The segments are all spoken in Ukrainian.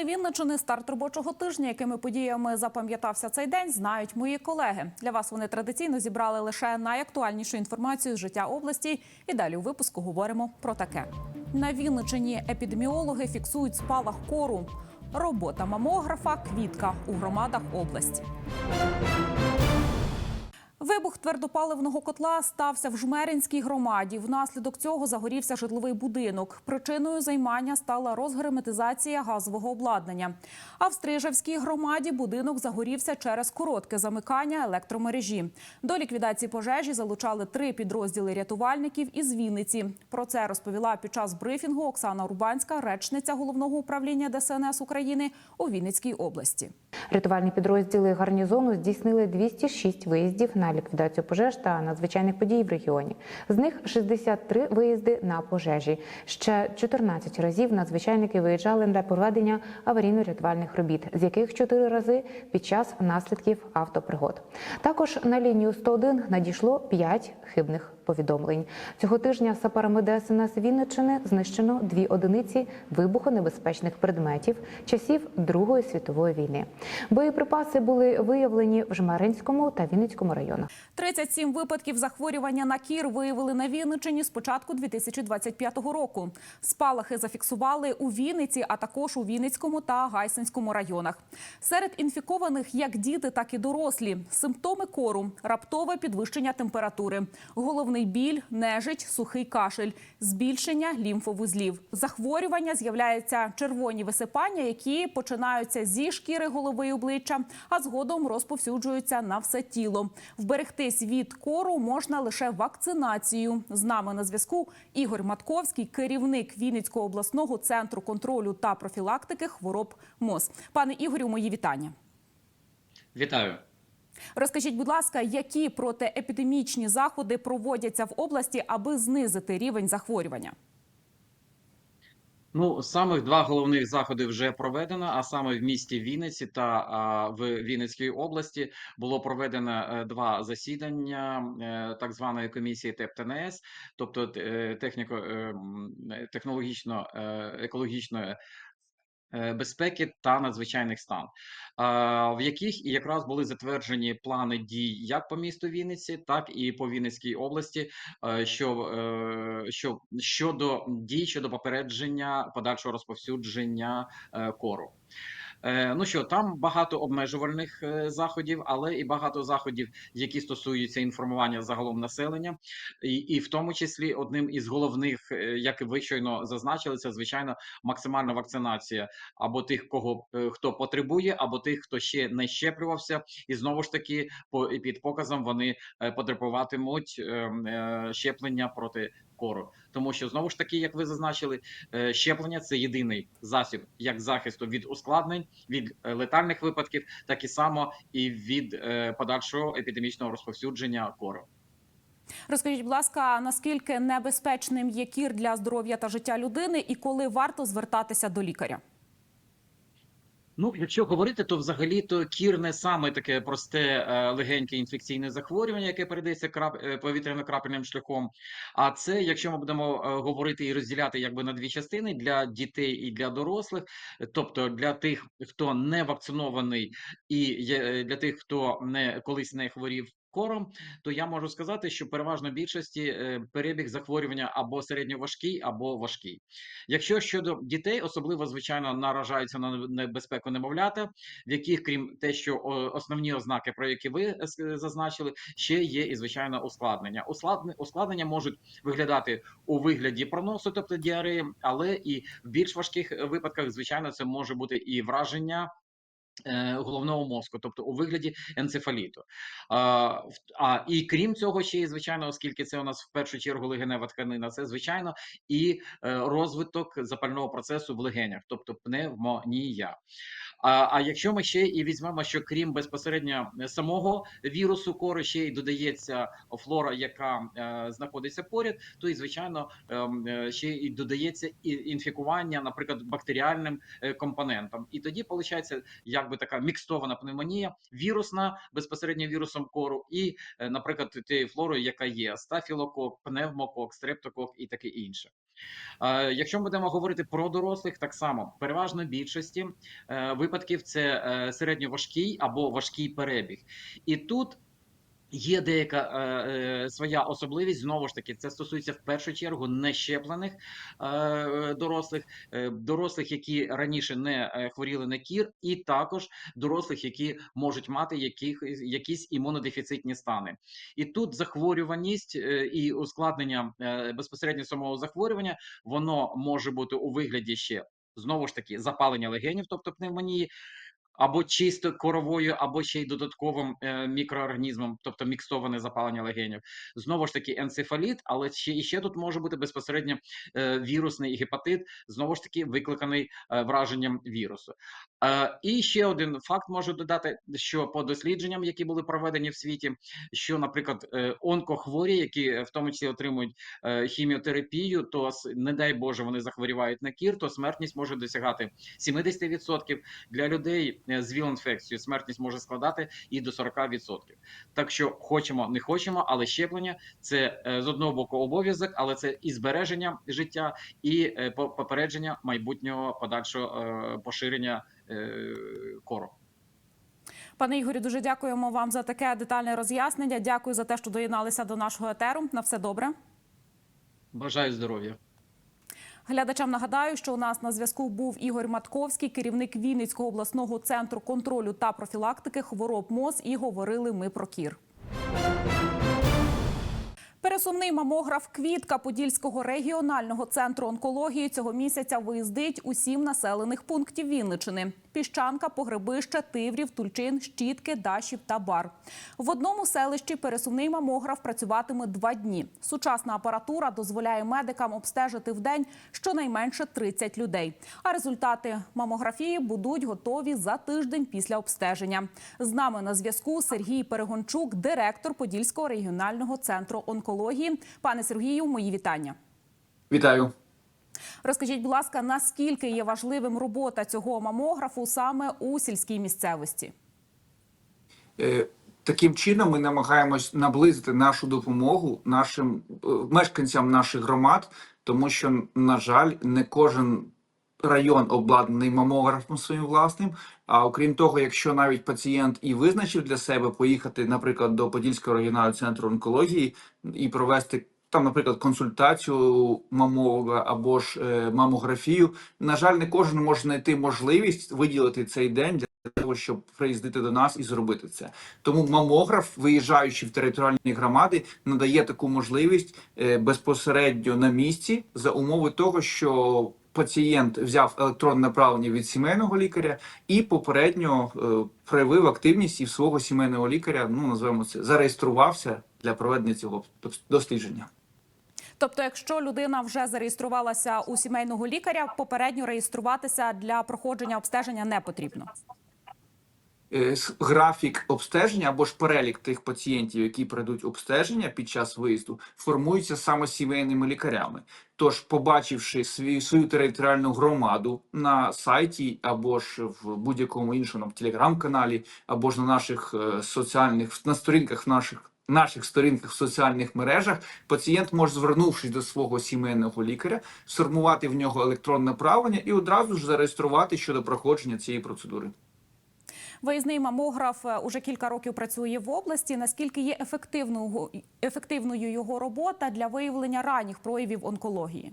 Новини Вінничини, старт робочого тижня, якими подіями запам'ятався цей день, знають мої колеги. Для вас вони традиційно зібрали лише найактуальнішу інформацію з життя області. І далі у випуску говоримо про таке. На Вінничині епідеміологи фіксують спалах кору. Робота мамографа квітка у громадах області. Вибух твердопаливного котла стався в Жмеринській громаді. Внаслідок цього загорівся житловий будинок. Причиною займання стала розгерметизація газового обладнання. А в Стрижевській громаді будинок загорівся через коротке замикання електромережі. До ліквідації пожежі залучали три підрозділи рятувальників із Вінниці. Про це розповіла під час брифінгу Оксана Урбанська, речниця головного управління ДСНС України у Вінницькій області. Рятувальні підрозділи гарнізону здійснили 206 виїздів на ліквідацію пожеж та надзвичайних подій в регіоні. З них 63 виїзди на пожежі. Ще 14 разів надзвичайники виїжджали для проведення аварійно-рятувальних робіт, з яких 4 рази під час наслідків автопригод. Також на лінію 101 надійшло 5 хибних повідомлень. Цього тижня сапарами ДСНС Вінниччини знищено дві одиниці вибухонебезпечних предметів часів Другої світової війни. Боєприпаси були виявлені в Жмеринському та Вінницькому районах. 37 випадків захворювання на кір виявили на Вінниччині з початку 2025 року. Спалахи зафіксували у Вінниці, а також у Вінницькому та Гайсинському районах. Серед інфікованих як діти, так і дорослі. Симптоми кору, раптове підвищення температури, головний біль, нежить, сухий кашель, збільшення лімфовузлів. Захворювання з'являються червоні висипання, які починаються зі шкіри голови і обличчя, а згодом розповсюджуються на все тіло. Вберегтись від кору можна лише вакцинацією. З нами на зв'язку Ігор Матковський, керівник Вінницького обласного центру контролю та профілактики хвороб МОЗ. Пане Ігорю, мої вітання. Вітаю. Розкажіть, будь ласка, які протиепідемічні заходи проводяться в області, аби знизити рівень захворювання? Ну, самих два головних заходи вже проведено. А саме в місті Вінниці та а, в Вінницькій області було проведено е, два засідання е, так званої комісії ТЕП-ТНС, тобто е, техніко м, технологічно екологічної е, безпеки та надзвичайних стан, в яких і якраз були затверджені плани дій як по місту Вінниці, так і по Вінницькій області, е, що, е, що щодо дій щодо попередження подальшого розповсюдження е, кору. Е, Ну що там багато обмежувальних е, заходів, але і багато заходів, які стосуються інформування загалом населення, і, і в тому числі одним із головних, е, як ви щойно зазначили, це звичайно максимальна вакцинація або тих, кого хто потребує, або тих, хто ще не щеплювався, і знову ж таки по під показом вони потребуватимуть е, е, щеплення проти кору, тому що знову ж таки, як ви зазначили, е, щеплення це єдиний засіб як захисту від ускладнень, від е, летальних випадків, так і само і від е, подальшого епідемічного розповсюдження кору. Розкажіть, будь ласка, наскільки небезпечним є кір для здоров'я та життя людини, і коли варто звертатися до лікаря? Ну, якщо говорити, то взагалі то кір не саме таке просте е, легеньке інфекційне захворювання, яке передається крап е, повітряно-крапельним шляхом. А це, якщо ми будемо е, говорити і розділяти якби на дві частини для дітей і для дорослих, тобто для тих, хто не вакцинований, і для тих, хто не колись не хворів. Кором, то я можу сказати, що переважно більшості е, перебіг захворювання або середньоважкий, або важкий. Якщо щодо дітей, особливо звичайно наражаються на небезпеку немовлята, в яких, крім те, що основні ознаки, про які ви е, зазначили, ще є і звичайно ускладнення. Ускладнення, можуть виглядати у вигляді проносу, тобто діареї, але і в більш важких е, випадках, звичайно, це може бути і враження. Е, Головного мозку, тобто у вигляді енцефаліту. А, а і крім цього, ще й звичайно, оскільки це у нас в першу чергу легенева тканина, це звичайно і е, розвиток запального процесу в легенях, тобто пневмонія. А, а якщо ми ще і візьмемо, що крім безпосередньо самого вірусу кори, ще й додається флора, яка е, знаходиться поряд, то і звичайно ем, е, ще і додається інфікування, наприклад, бактеріальним е, компонентом. І тоді виходить, як якби така мікстована пневмонія, вірусна безпосередньо вірусом кору, і, е, наприклад, тією флорою, яка є стафілокок, пневмокок, стрептокок і таке інше. Якщо ми будемо говорити про дорослих, так само переважно більшості е, випадків це е, середньоважкий або важкий перебіг, і тут. Є деяка е, е, своя особливість. Знову ж таки, це стосується в першу чергу нещеплених е, дорослих, е, дорослих, які раніше не е, хворіли на кір, і також дорослих, які можуть мати яких, якісь імунодефіцитні стани. І тут захворюваність е, і ускладнення е, безпосередньо самого захворювання, воно може бути у вигляді ще знову ж таки запалення легенів, тобто пневмонії, або чисто коровою, або ще й додатковим е, мікроорганізмом, тобто міксоване запалення легенів. Знову ж таки, енцефаліт, але ще і ще тут може бути безпосередньо е, вірусний гепатит, знову ж таки викликаний е, враженням вірусу. І ще один факт можу додати, що по дослідженням, які були проведені в світі, що, наприклад, онкохворі, які в тому числі отримують хіміотерапію, то не дай Боже, вони захворівають на кір, то смертність може досягати 70%. Для людей з ВІЛ-інфекцією смертність може складати і до 40%. Так що хочемо, не хочемо, але щеплення це е, з одного боку обов'язок, але це і збереження життя, і е, по- попередження майбутнього подальшого е, поширення е, кору. Пане Ігорю, дуже дякуємо вам за таке детальне роз'яснення. Дякую за те, що доєдналися до нашого етеру. На все добре. Бажаю здоров'я. Глядачам нагадаю, що у нас на зв'язку був Ігор Матковський, керівник Вінницького обласного центру контролю та профілактики хвороб МОЗ. І говорили ми про кір. Пересувний мамограф Квітка Подільського регіонального центру онкології цього місяця виїздить у сім населених пунктів Вінничини: Піщанка, Погребище, Тиврів, Тульчин, Щітки, Дашів та Бар. В одному селищі пересувний мамограф працюватиме два дні. Сучасна апаратура дозволяє медикам обстежити в день щонайменше 30 людей. А результати мамографії будуть готові за тиждень після обстеження. З нами на зв'язку Сергій Перегончук, директор Подільського регіонального центру онкології. Пане Сергію, мої вітання. Вітаю. Розкажіть, будь ласка, наскільки є важливим робота цього мамографу саме у сільській місцевості? Е, Таким чином ми намагаємось наблизити нашу допомогу нашим е, мешканцям наших громад, тому що, на жаль, не кожен район обладнаний мамографом своїм власним. А окрім того, якщо навіть пацієнт і визначив для себе поїхати, наприклад, до Подільського регіонального центру онкології і провести там, наприклад, консультацію мамолога або ж е, мамографію, на жаль, не кожен може знайти можливість виділити цей день для того, щоб приїздити до нас і зробити це. Тому мамограф, виїжджаючи в територіальні громади, надає таку можливість е, безпосередньо на місці за умови того, що пацієнт взяв електронне направлення від сімейного лікаря і попередньо е, проявив активність і свого сімейного лікаря, ну називаємо це, зареєструвався для проведення цього дослідження. Тобто, якщо людина вже зареєструвалася у сімейного лікаря, попередньо реєструватися для проходження обстеження не потрібно. Е, графік обстеження або ж перелік тих пацієнтів, які пройдуть обстеження під час виїзду, формується саме сімейними лікарями. Тож, побачивши свій, свою територіальну громаду на сайті або ж в будь-якому іншому телеграм-каналі, або ж на наших е, соціальних на сторінках наших. Наших сторінках в соціальних мережах пацієнт може, звернувшись до свого сімейного лікаря, сформувати в нього електронне правлення і одразу ж зареєструвати щодо проходження цієї процедури. Виїзний мамограф е, уже кілька років працює в області. Наскільки є ефективною, ефективною його робота для виявлення ранніх проявів онкології?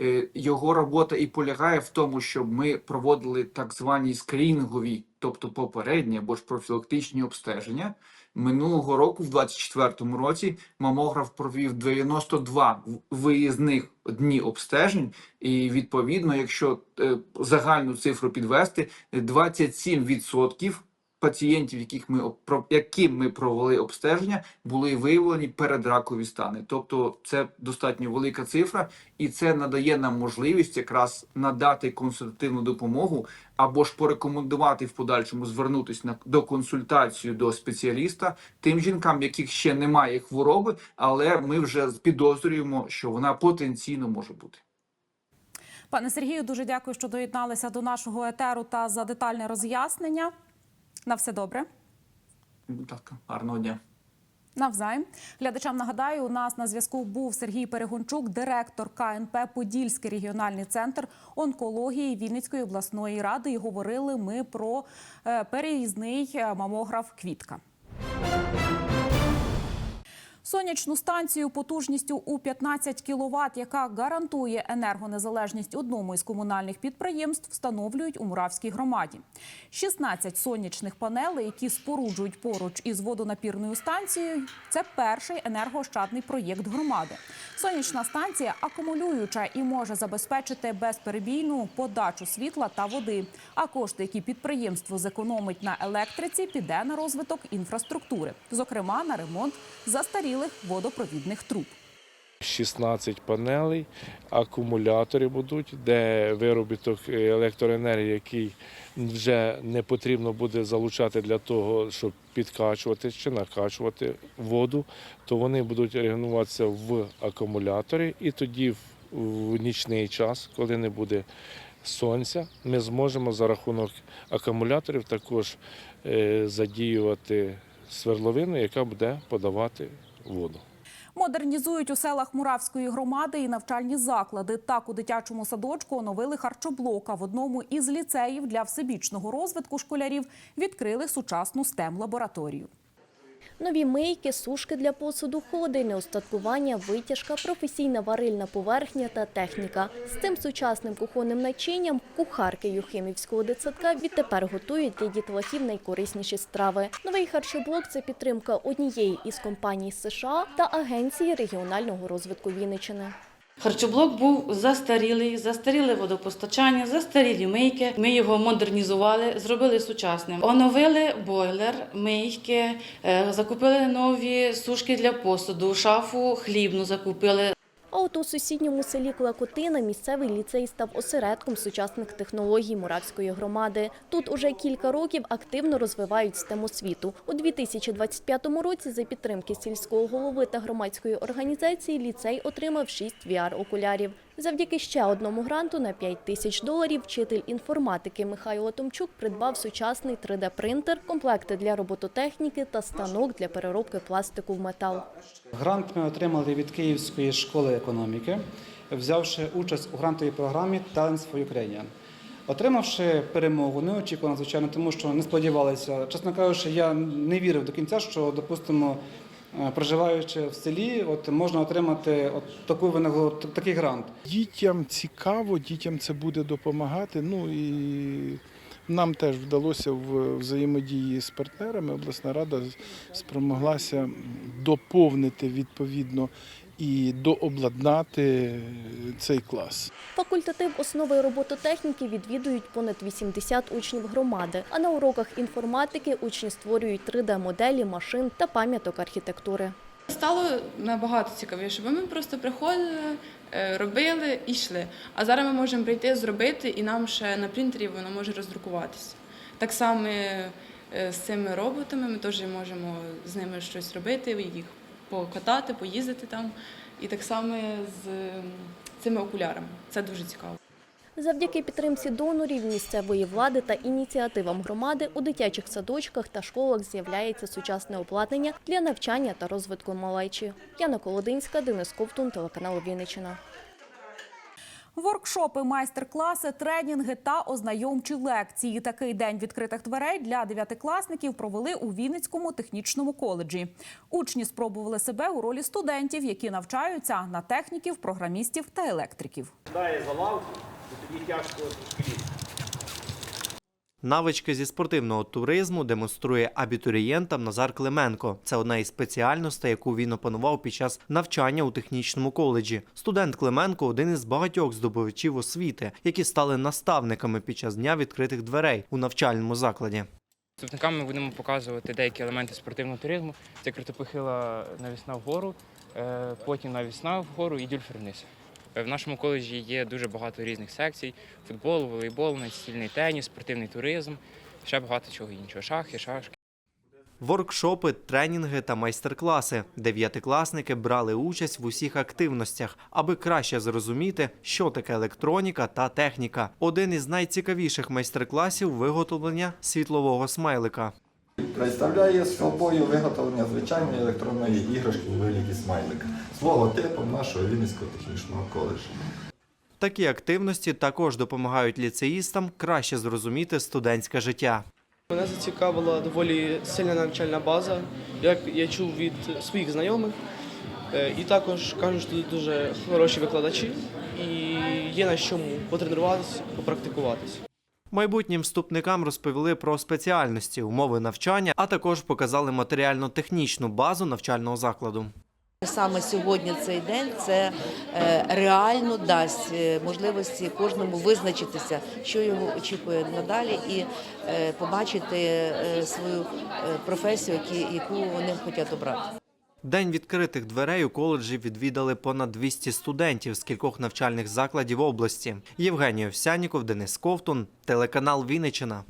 Е, Його робота і полягає в тому, щоб ми проводили так звані скринінгові, тобто попередні або ж профілактичні обстеження. Минулого року, в 2024 році, мамограф провів 92 в- виїзних дні обстежень, і відповідно, якщо е, загальну цифру підвести, 27% пацієнтів, яких ми яким ми провели обстеження, були виявлені передракові стани. Тобто, це достатньо велика цифра, і це надає нам можливість якраз надати консультативну допомогу або ж порекомендувати в подальшому звернутися на до консультацію до спеціаліста тим жінкам, яких ще немає хвороби, але ми вже підозрюємо, що вона потенційно може бути. Пане Сергію, дуже дякую, що доєдналися до нашого етеру та за детальне роз'яснення. На все добре. Будь ласка, гарного дня. Навзаєм. Глядачам нагадаю, у нас на зв'язку був Сергій Перегончук, директор КНП Подільський регіональний центр онкології Вінницької обласної ради. І говорили ми про е, переїзний е, мамограф Квітка. Сонячну станцію потужністю у 15 кВт, яка гарантує енергонезалежність одному із комунальних підприємств, встановлюють у Муравській громаді. 16 сонячних панелей, які споруджують поруч із водонапірною станцією, це перший енергоощадний проєкт громади. Сонячна станція акумулююча і може забезпечити безперебійну подачу світла та води. А кошти, які підприємство зекономить на електриці, піде на розвиток інфраструктури, зокрема на ремонт застарілих водопровідних труб. 16 панелей, акумулятори будуть, де виробіток електроенергії, який вже не потрібно буде залучати для того, щоб підкачувати чи накачувати воду, то вони будуть регенуватися в акумуляторі, і тоді в- в нічний час, коли не буде сонця, ми зможемо за рахунок акумуляторів також е, задіювати свердловину, яка буде подавати воду. Модернізують у селах Муравської громади і навчальні заклади. Так у дитячому садочку оновили харчоблока. В одному із ліцеїв для всебічного розвитку школярів відкрили сучасну stem лабораторію Нові мийки, сушки для посуду, холодильне устаткування, витяжка, професійна варильна поверхня та техніка. З цим сучасним кухонним начинням кухарки Юхимівського дитсадка відтепер готують для дітлахів найкорисніші страви. Новий харчоблок це підтримка однієї із компаній США та Агенції регіонального розвитку Вінниччини. Харчоблок був застарілий, застаріле водопостачання, застарілі мийки. Ми його модернізували, зробили сучасним. Оновили бойлер, мийки, е, закупили нові сушки для посуду, шафу хлібну закупили. А от у сусідньому селі Клакотина місцевий ліцей став осередком сучасних технологій Муравської громади. Тут уже кілька років активно розвивають STEM освіту. У 2025 році за підтримки сільського голови та громадської організації ліцей отримав 6 VR-окулярів. Завдяки ще одному гранту на 5 тисяч доларів вчитель інформатики Михайло Томчук придбав сучасний 3D-принтер, комплекти для робототехніки та станок для переробки пластику в метал. Грант ми отримали від Київської школи економіки, взявши участь у грантовій програмі Talents for Ukrainian. Отримавши перемогу, неочікувано, звичайно, тому що не сподівалися. Чесно кажучи, я не вірив до кінця, що, допустимо, проживаючи в селі, от можна отримати от таку винагороду, такий грант. Дітям цікаво, дітям це буде допомагати. Ну і нам теж вдалося в взаємодії з партнерами. Обласна рада спромоглася доповнити відповідно і дообладнати цей клас. Факультатив основи робототехніки відвідують понад 80 учнів громади. А на уроках інформатики учні створюють 3D-моделі машин та пам'яток архітектури. Стало набагато цікавіше, бо ми просто приходили, е, робили і йшли. А зараз ми можемо прийти, зробити, і нам ще на принтері воно може роздрукуватися. Так само е, з цими роботами ми теж можемо з ними щось робити, їх покатати, поїздити там. І так само з цими окулярами. Це дуже цікаво. Завдяки підтримці донорів, місцевої влади та ініціативам громади у дитячих садочках та школах з'являється сучасне обладнання для навчання та розвитку малечі. Яна Колодинська, Денис Ковтун, телеканал Вінниччина. Воркшопи, майстер-класи, тренінги та ознайомчі лекції. Такий день відкритих дверей для дев'ятикласників провели у Вінницькому технічному коледжі. Учні спробували себе у ролі студентів, які навчаються на техніків, програмістів та електриків. Навички зі спортивного туризму демонструє абітурієнтам Назар Клименко. Це одна із спеціальностей, яку він опанував під час навчання у технічному коледжі. Студент Клименко один із багатьох здобувачів освіти, які стали наставниками під час дня відкритих дверей у навчальному закладі. Вступникам ми будемо показувати деякі елементи спортивного туризму. Це крутопохила навісна вгору, е, потім навісна вгору і дюльфер вниз. Е, В нашому коледжі є дуже багато різних секцій: футбол, волейбол, настільний теніс, спортивний туризм, ще багато чого іншого. Шахи, шашки. воркшопи, тренінги та майстер-класи. Дев'ятикласники брали участь в усіх активностях, аби краще зрозуміти, що таке електроніка та техніка. Один із найцікавіших майстер-класів виготовлення світлового смайлика. Представляє собою виготовлення звичайної електронної іграшки у вигляді смайлика з логотипом нашого Вінницького технічного коледжу. Такі активності також допомагають ліцеїстам краще зрозуміти студентське життя. Мене зацікавила доволі сильна навчальна база, як я чув від своїх знайомих. Е, І також кажуть, що тут дуже хороші викладачі і є на чому потренуватися, попрактикуватися. Майбутнім вступникам розповіли про спеціальності, умови навчання, а також показали матеріально-технічну базу навчального закладу. Саме сьогодні цей день це е, реально дасть е, можливості кожному визначитися, що його очікує надалі, і е, побачити свою професію, яку вони хочуть обрати. День відкритих дверей у коледжі відвідали понад 200 студентів з кількох навчальних закладів області. Євгеній Овсяніков, Денис Ковтун, телеканал Вінниччина.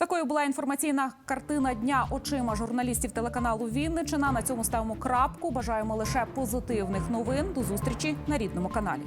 Такою була інформаційна картина дня очима журналістів телеканалу Вінничина. На цьому ставимо крапку. Бажаємо лише позитивних новин. До зустрічі на рідному каналі.